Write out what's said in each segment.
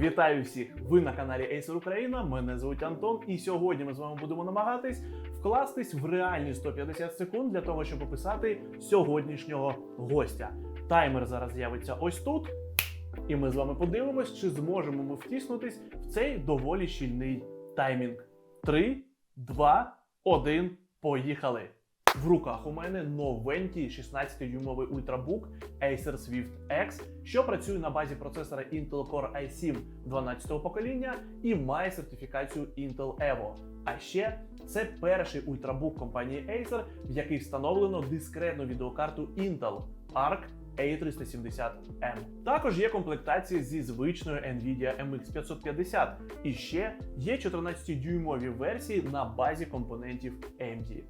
Вітаю всіх! Ви на каналі Acer Україна. Мене звуть Антон, і сьогодні ми з вами будемо намагатись вкластись в реальні 150 секунд для того, щоб описати сьогоднішнього гостя. Таймер зараз з'явиться ось тут, і ми з вами подивимось, чи зможемо ми втиснутись в цей доволі щільний таймінг. 3, 2, 1, поїхали! В руках у мене новенький 16-дюймовий ультрабук Acer Swift X, що працює на базі процесора Intel Core i7 12-го покоління і має сертифікацію Intel Evo. А ще це перший ультрабук компанії Acer, в який встановлено дискретну відеокарту Intel Arc A370M. Також є комплектації зі звичною Nvidia MX 550 і ще є 14-дюймові версії на базі компонентів AMD.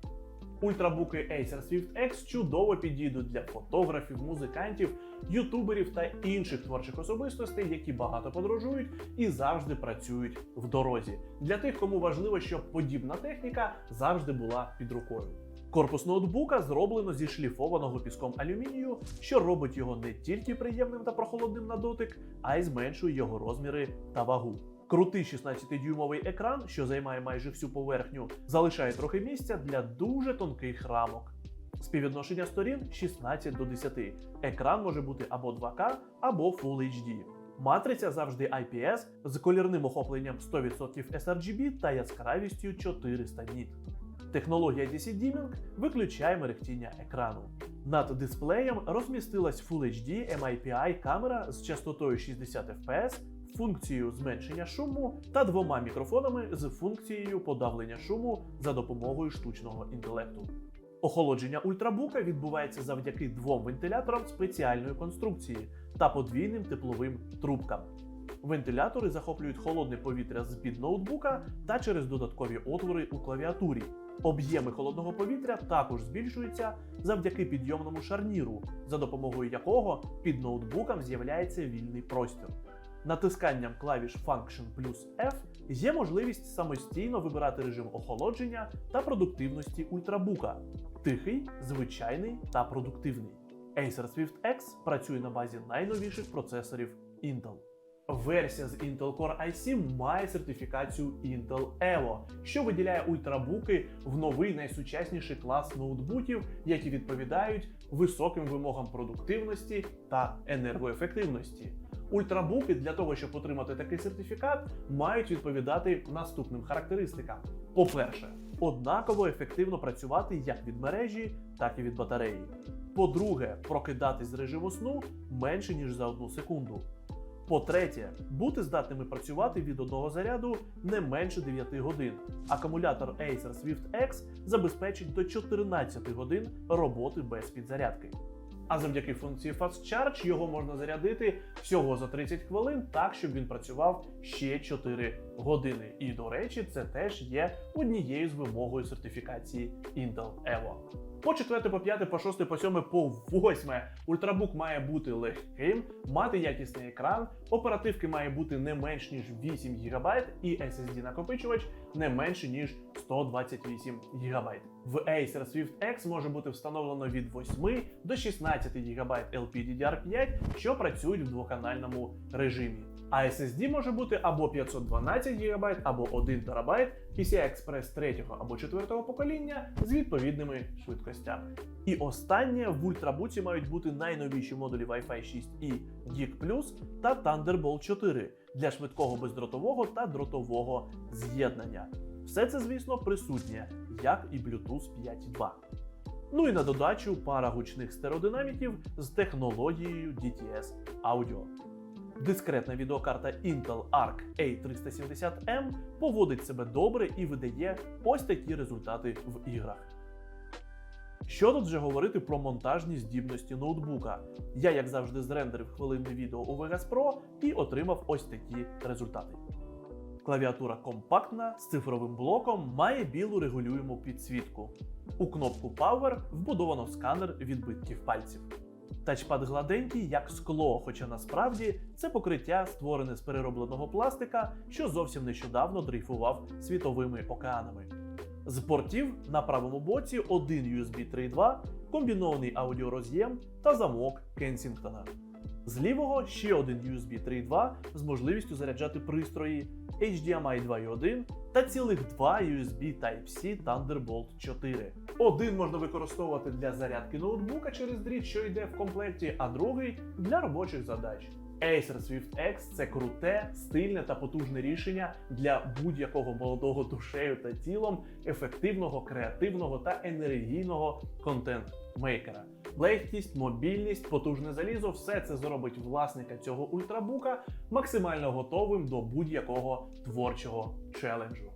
Ультрабуки Acer Swift X чудово підійдуть для фотографів, музикантів, ютуберів та інших творчих особистостей, які багато подорожують і завжди працюють в дорозі. Для тих, кому важливо, щоб подібна техніка завжди була під рукою. Корпус ноутбука зроблено зі шліфованого піском алюмінію, що робить його не тільки приємним та прохолодним на дотик, а й зменшує його розміри та вагу. Крутий 16-дюймовий екран, що займає майже всю поверхню, залишає трохи місця для дуже тонких рамок. Співвідношення сторін 16 до 10. Екран може бути або 2К, або Full HD. Матриця завжди IPS з колірним охопленням 100% sRGB та яскравістю 400 ніт. Технологія DC Dimming виключає мерехтіння екрану. Над дисплеєм розмістилась Full HD MIPI камера з частотою 60 fps, функцією зменшення шуму та двома мікрофонами з функцією подавлення шуму за допомогою штучного інтелекту. Охолодження ультрабука відбувається завдяки двом вентиляторам спеціальної конструкції та подвійним тепловим трубкам. Вентилятори захоплюють холодне повітря з під ноутбука та через додаткові отвори у клавіатурі. Об'єми холодного повітря також збільшуються завдяки підйомному шарніру, за допомогою якого під ноутбуком з'являється вільний простір. Натисканням клавіш Function плюс F є можливість самостійно вибирати режим охолодження та продуктивності ультрабука тихий, звичайний та продуктивний. Acer Swift X працює на базі найновіших процесорів Intel. Версія з Intel Core i7 має сертифікацію Intel Evo, що виділяє ультрабуки в новий найсучасніший клас ноутбуків, які відповідають високим вимогам продуктивності та енергоефективності. Ультрабуки для того, щоб отримати такий сертифікат, мають відповідати наступним характеристикам: по-перше, однаково ефективно працювати як від мережі, так і від батареї. По-друге, прокидатись з режиму сну менше ніж за одну секунду. По-третє, бути здатними працювати від одного заряду не менше 9 годин. Акумулятор Acer Swift X забезпечить до 14 годин роботи без підзарядки. А завдяки функції Fast Charge його можна зарядити всього за 30 хвилин, так щоб він працював ще 4 години. І до речі, це теж є однією з вимогою сертифікації Intel Evo. По четверте, по п'яте, по шосте, по сьоме, по восьме ультрабук має бути легким, мати якісний екран, оперативки має бути не менш ніж 8 ГБ і SSD накопичувач не менше ніж 128 ГБ. В Acer Swift X може бути встановлено від 8 до 16 ГБ LPDDR5, що працюють в двоканальному режимі. А SSD може бути або 512 ГБ, або 1 ТБ PCI-Express 3 або 4 покоління з відповідними швидкостями. І останнє в ультрабуці мають бути найновіші модулі Wi-Fi 6 і Geek та Thunderbolt 4 для швидкого бездротового та дротового з'єднання. Все це, звісно, присутнє, як і Bluetooth 5.2. Ну і на додачу пара гучних стереодинаміків з технологією DTS Audio. Дискретна відеокарта Intel Arc A370M поводить себе добре і видає ось такі результати в іграх. Що тут вже говорити про монтажні здібності ноутбука? Я, як завжди, зрендерив хвилинне відео у Vegas Pro і отримав ось такі результати. Клавіатура компактна з цифровим блоком має білу регулюємо підсвітку. У кнопку Power вбудовано сканер відбитків пальців. Тачпад гладенький, як скло, хоча насправді це покриття створене з переробленого пластика, що зовсім нещодавно дрейфував світовими океанами. З портів на правому боці один USB 3.2, комбінований аудіороз'єм та замок Кенсінгтона. З лівого ще один USB 3.2 з можливістю заряджати пристрої, HDMI 2.1 та цілих два USB Type-C Thunderbolt 4. Один можна використовувати для зарядки ноутбука через дріт, що йде в комплекті, а другий для робочих задач. Acer Swift X це круте, стильне та потужне рішення для будь-якого молодого душею та тілом, ефективного, креативного та енергійного контент-мейкера. Легкість, мобільність, потужне залізо все це зробить власника цього ультрабука максимально готовим до будь-якого творчого челенджу.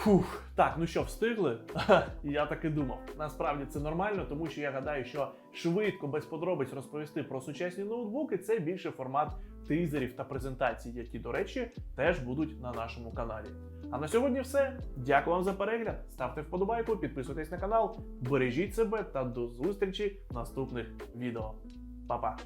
Фух, так, ну що, встигли? Я так і думав. Насправді це нормально, тому що я гадаю, що швидко, без подробиць розповісти про сучасні ноутбуки це більше формат тизерів та презентацій, які, до речі, теж будуть на нашому каналі. А на сьогодні все. Дякую вам за перегляд. Ставте вподобайку, підписуйтесь на канал, бережіть себе та до зустрічі в наступних відео. Па-па!